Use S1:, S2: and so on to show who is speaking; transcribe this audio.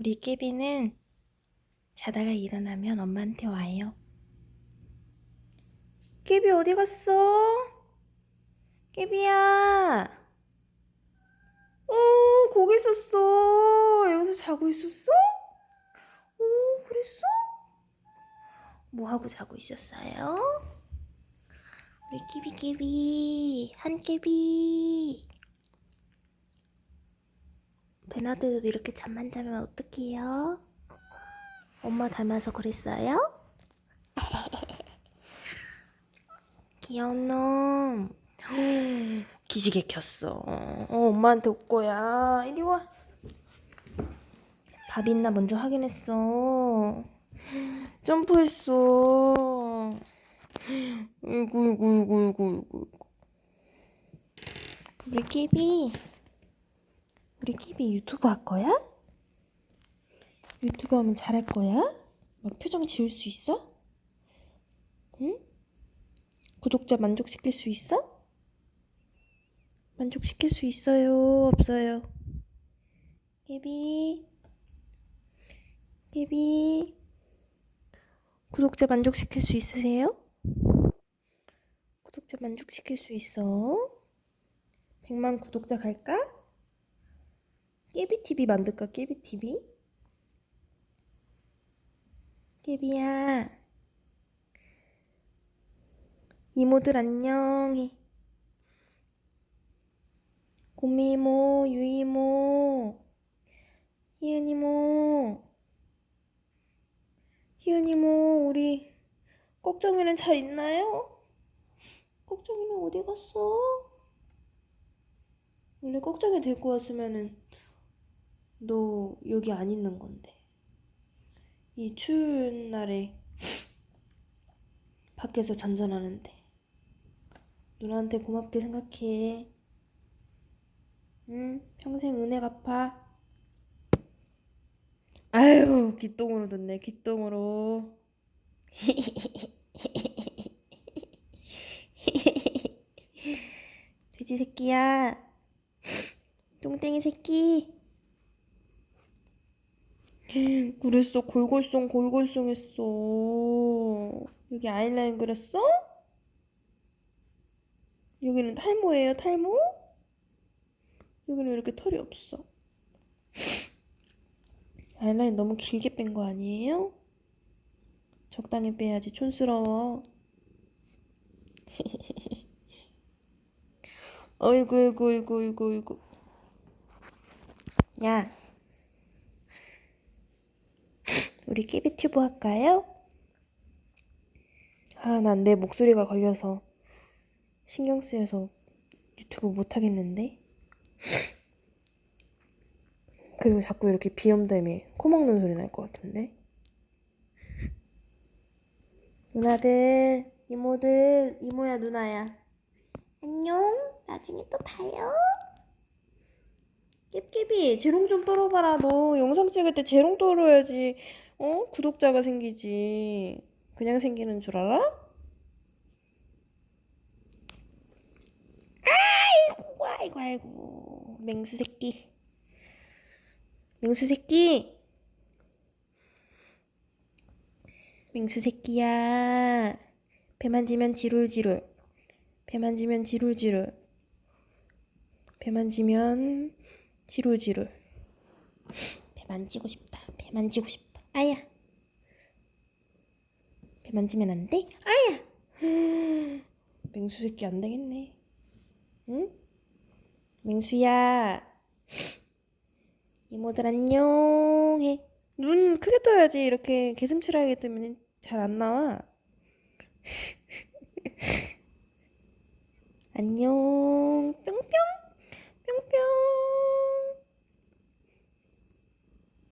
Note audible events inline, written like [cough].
S1: 우리 깨비는 자다가 일어나면 엄마한테 와요. 깨비 어디 갔어? 깨비야. 어, 거기 있었어. 여기서 자고 있었어? 오, 그랬어? 뭐 하고 자고 있었어요? 우리 깨비 깨비 한 깨비. 베나드도 이렇게 잠만 자면 어떡해요? 엄마 닮아서 그랬어요? [laughs] 귀여운 놈. [gasps] 기지개 켰어. 어, 엄마한테 올 거야. 이리 와. 밥 있나 먼저 확인했어. [gasps] 점프했어. 이구 이구 이구 이구 이구. 우리 깨비. 우리 키비 유튜브 할 거야? 유튜브 하면 잘할 거야? 막 표정 지을 수 있어? 응? 구독자 만족시킬 수 있어? 만족시킬 수 있어요? 없어요? 깨비 깨비 구독자 만족시킬 수 있으세요? 구독자 만족시킬 수 있어? 100만 구독자 갈까? 깨비TV 만들까 깨비TV? 깨비야 이모들 안녕해 고미이모 유이모 희은이모 희은이모 우리 걱정이는 잘 있나요? 걱정이는 어디 갔어? 원래 걱정이 데리고 왔으면은 너 여기 안 있는 건데. 이 추운 날에 밖에서 전전하는데. 누나한테 고맙게 생각해. 응, 평생 은혜 갚아. 아유, 귀똥으로 듣네, 귀똥으로. [laughs] 돼지 새끼야. 똥땡이 새끼. 그랬어. 골골송 골골송 했어. 여기 아이라인 그렸어? 여기는 탈모예요 탈모? 여기는 왜 이렇게 털이 없어? [laughs] 아이라인 너무 길게 뺀 거 아니에요? 적당히 빼야지. 촌스러워. [laughs] 어이구 어이구 어이구 어이구 어이구. 야 우리 끼비튜브 할까요? 아, 난 내 목소리가 걸려서 신경 쓰여서 유튜브 못 하겠는데. 그리고 자꾸 이렇게 비염 때문에 코 먹는 소리 날 것 같은데. 누나들, 이모들, 이모야 누나야. 안녕. 나중에 또 봐요. 깨깨비 재롱 좀 떨어봐라 너 영상 찍을 때 재롱 떨어야지 어? 구독자가 생기지. 그냥 생기는 줄 알아? 아이고 아이고 아이고. 맹수 새끼. 맹수 새끼. 맹수 새끼야. 배 만지면 지룰지룰. 배 만지면 지룰지룰. 배 만지면 지루지루 배 만지고 싶다. 배 만지고 싶다 아야. 배 만지면 안 돼? 아야. [gasps] 맹수 새끼 안 되겠네. 응? 맹수야. [gasps] 이모들 안녕해. 눈 크게 떠야지. 이렇게 개슴츠하게 뜨면 잘안 나와. [laughs] 안녕